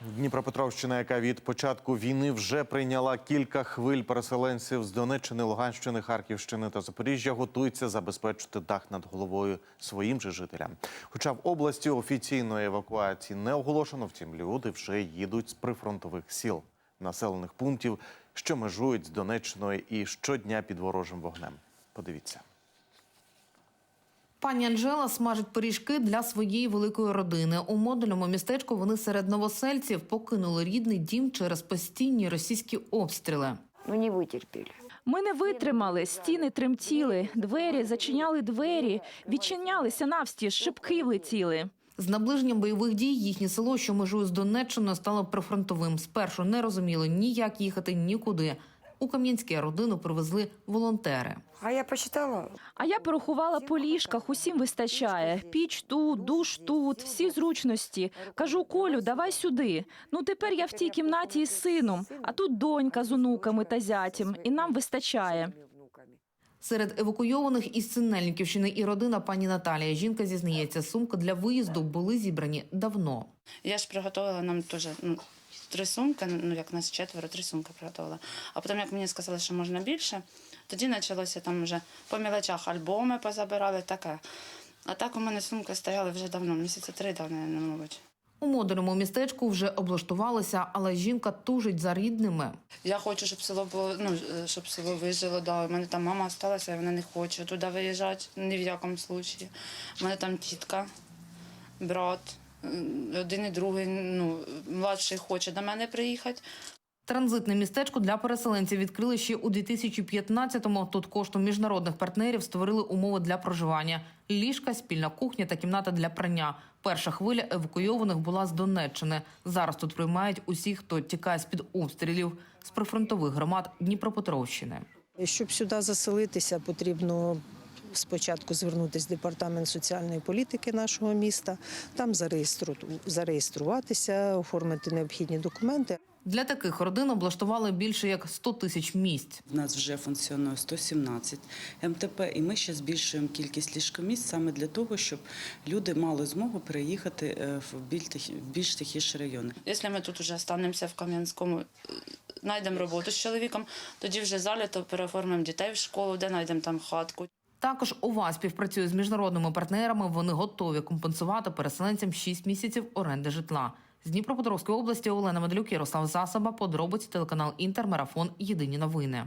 Дніпропетровщина, яка від початку війни вже прийняла кілька хвиль переселенців з Донеччини, Луганщини, Харківщини та Запоріжжя, готується забезпечити дах над головою своїм же жителям. Хоча в області офіційної евакуації не оголошено, втім люди вже їдуть з прифронтових сіл, населених пунктів, що межують з Донеччиною і щодня під ворожим вогнем. Подивіться. Пані Анжела смажить пиріжки для своєї великої родини. У модульному містечку вони серед новосельців покинули рідний дім через постійні російські обстріли. Ну, не вытерпели. Ми не витримали, стіни тремтіли, двері зачиняли двері, відчинялися навстіж, шибки влетіли. З наближенням бойових дій їхнє село, що межує з Донеччиною, стало прифронтовим. Спершу не розуміли ніяк їхати нікуди. У Кам'янське родину привезли волонтери. А я посчитала, А я порахувала по ліжках, усім вистачає. Піч тут, душ тут, всі зручності. Кажу, Колю, давай сюди. Ну тепер я в тій кімнаті із сином, а тут донька з онуками та зятям, і нам вистачає. Серед евакуйованих із Синельниківщини і родина пані Наталія. Жінка зізнається, сумки для виїзду були зібрані давно. Я ж приготувала нам теж ну, три сумки, ну як нас четверо, три сумки приготувала. А потім, як мені сказали, що можна більше, тоді почалося там вже по мілочах альбоми позабирали, таке. А так у мене сумки стояли вже давно, місяці три давно, мабуть. У модульному містечку вже облаштувалися, але жінка тужить за рідними. Я хочу, щоб село було, ну, щоб село вижило. Да. У мене там мама залишилася, і вона не хоче туди виїжджати ні в якому случаї. У мене там тітка, брат, один і другий, ну, младший хоче до мене приїхати. Транзитне містечко для переселенців відкрили ще у 2015-му. Тут коштом міжнародних партнерів створили умови для проживання: ліжка, спільна кухня та кімната для прання. Перша хвиля евакуйованих була з Донеччини. Зараз тут приймають усіх, хто тікає з під обстрілів з прифронтових громад Дніпропетровщини. Щоб сюди заселитися, потрібно спочатку звернутися в департамент соціальної політики нашого міста, там зареєстру- зареєструватися, оформити необхідні документи. Для таких родин облаштували більше як 100 тисяч місць. В нас вже функціонує 117 МТП, і ми ще збільшуємо кількість ліжкомісць саме для того, щоб люди мали змогу переїхати е, в більш тихіші райони. Якщо ми тут вже останемося в Кам'янському, е, знайдемо роботу з чоловіком, тоді вже заліто переоформимо дітей в школу, де знайдемо там хатку. Також ОВА співпрацює з міжнародними партнерами. Вони готові компенсувати переселенцям 6 місяців оренди житла. З Дніпропетровської області Олена Медлюк, Ярослав Засоба, подробиці телеканал Інтер, марафон. Єдині новини.